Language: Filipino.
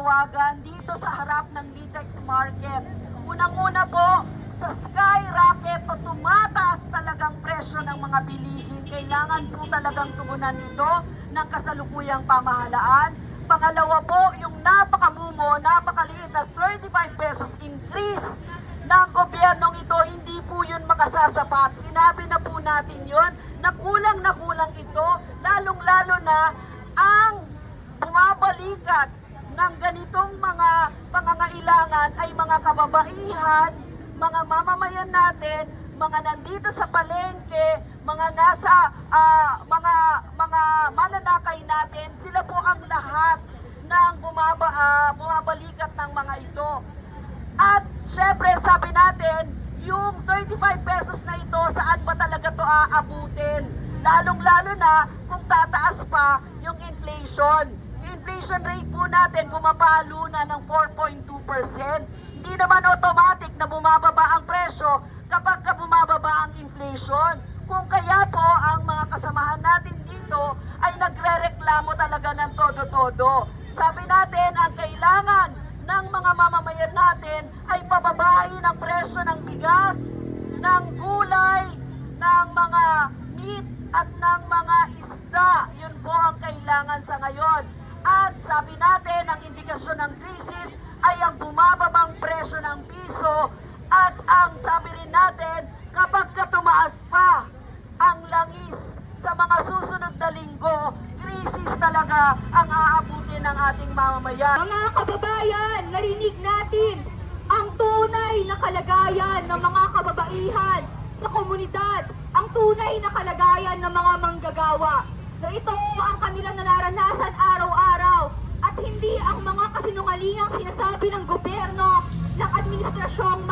panawagan dito sa harap ng Litex Market. Unang-una po, sa skyrocket o tumataas talagang presyo ng mga bilihin. Kailangan po talagang tugunan ito ng kasalukuyang pamahalaan. Pangalawa po, yung napakamumo, napakaliit na 35 pesos increase ng gobyernong ito, hindi po yun makasasapat. Sinabi na po natin yun na kulang na kulang ito, lalong-lalo na ang bumabalikat ng ganitong mga pangangailangan ay mga kababaihan, mga mamamayan natin, mga nandito sa palengke, mga nasa ah, mga mga mananakay natin, sila po ang lahat ng bumaba, ah, bumabalikat ng mga ito. At syempre sabi natin, yung 35 pesos na ito, saan ba talaga to aabutin? Lalong-lalo na kung tataas pa yung inflation. Inflation rate po natin pumapalo na ng 4.2%. Hindi naman automatic na bumababa ang presyo kapag ka bumababa ang inflation. Kung kaya po ang mga kasamahan natin dito ay nagre-reklamo talaga ng todo-todo. Sabi natin, ang kailangan ng mga mamamayan natin ay pababain ang presyo ng bigas, ng gulay, ng mga meat at ng mga isda. Yun po ang kailangan sa ngayon. Sabi natin, ang indikasyon ng krisis ay ang bumababang presyo ng piso at ang sabi rin natin, kapag ka tumaas pa ang langis sa mga susunod na linggo, krisis talaga ang aabutin ng ating mamamayan. Mga kababayan, narinig natin ang tunay na kalagayan ng mga kababaihan sa komunidad, ang tunay na kalagayan ng mga manggagawa. Na ito ang kanilang nararanasan araw-araw at hindi ang mga kasinungalingang sinasabi ng gobyerno ng Administrasyong